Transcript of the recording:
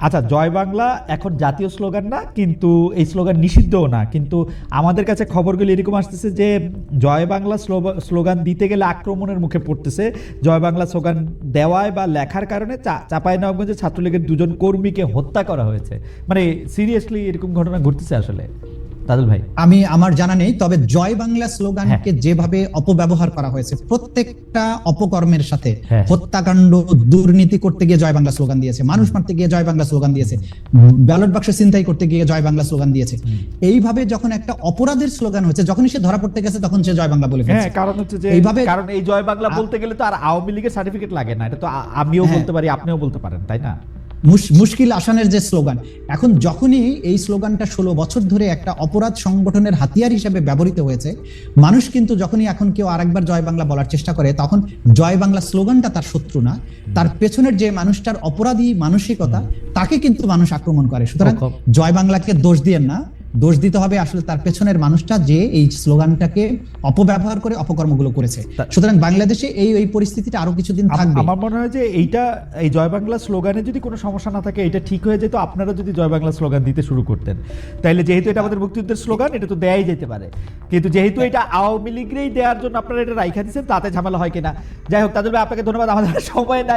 আচ্ছা জয় বাংলা এখন জাতীয় স্লোগান না কিন্তু এই স্লোগান নিষিদ্ধও না। কিন্তু আমাদের কাছে খবরগুলি এরকম আসতেছে যে জয় বাংলা স্লোগান দিতে গেলে আক্রমণের মুখে পড়তেছে। জয় বাংলা স্লোগান দেওয়ায় বা লেখার কারণে চাপাই নবাবগঞ্জে ছাত্রলীগের দুজন কর্মীকে হত্যা করা হয়েছে। মানে সিরিয়াসলি এরকম ঘটনা ঘটতেছে আসলে? ভাই। আমি আমার জানা নেই তবে জয় বাংলা স্লোগানকে যেভাবে অপব্যবহার করা হয়েছে প্রত্যেকটা অপকর্মের সাথে হ্যাঁ। হত্যাকাণ্ড দুর্নীতি করতে গিয়ে জয় বাংলা স্লোগান দিয়েছে মানুষ মারতে গিয়ে জয় বাংলা স্লোগান দিয়েছে ব্যালট বাক্স চিন্তাই করতে গিয়ে জয় বাংলা স্লোগান দিয়েছে। এইভাবে যখন একটা অপরাধের স্লোগান হচ্ছে যখনই সে ধরা পড়তে গেছে তখন সে জয় বাংলা বলে হ্যাঁ কারণ হচ্ছে যে এইভাবে- কারণ এই জয় বাংলা বলতে গেলে তো আর আওয়ামী লীগের সার্টিফিকেট লাগে না এটা তো আমিও হ্যাঁ। বলতে পারি আপনিও বলতে পারেন তাই না? মুশকিল আসানের যে স্লোগান এখন যখনই এই স্লোগানটা ষোলো বছর ধরে একটা অপরাধ সংগঠনের হাতিয়ার হিসেবে ব্যবহৃত হয়েছে মানুষ কিন্তু যখনই এখন কেউ আরেকবার জয় বাংলা বলার চেষ্টা করে তখন জয় বাংলা স্লোগানটা তার শত্রু না তার পেছনের যে মানুষটার অপরাধী মানসিকতা তাকে কিন্তু মানুষ আক্রমণ করে। সুতরাং জয় বাংলাকে দোষ দিয়ে না দোষ দিতে হবে আসলে তার পেছনের মানুষটা যে এই স্লোগানটাকে অপব্যবহার করে অপকর্মগুলো করেছে। সুতরাং বাংলাদেশে এই এই পরিস্থিতিটা আরও কিছুদিন থাকবে। আমার মনে হয় যে এইটা এই জয় বাংলা স্লোগানে যদি কোনো সমস্যা না থাকে এটা ঠিক হয়ে যেত আপনারা যদি জয় বাংলা স্লোগান দিতে শুরু করতেন। তাইলে যেহেতু এটা আমাদের মুক্তিযুদ্ধের স্লোগান এটা তো দেয়াই যেতে পারে। কিন্তু যেহেতু এটা আওয়ামী লীগেই দেওয়ার জন্য আপনারা এটা রাইখা দিচ্ছেন তাতে ঝামেলা হয় কিনা? যাই হোক তাদের আপনাকে ধন্যবাদ আমাদের সময় নাই।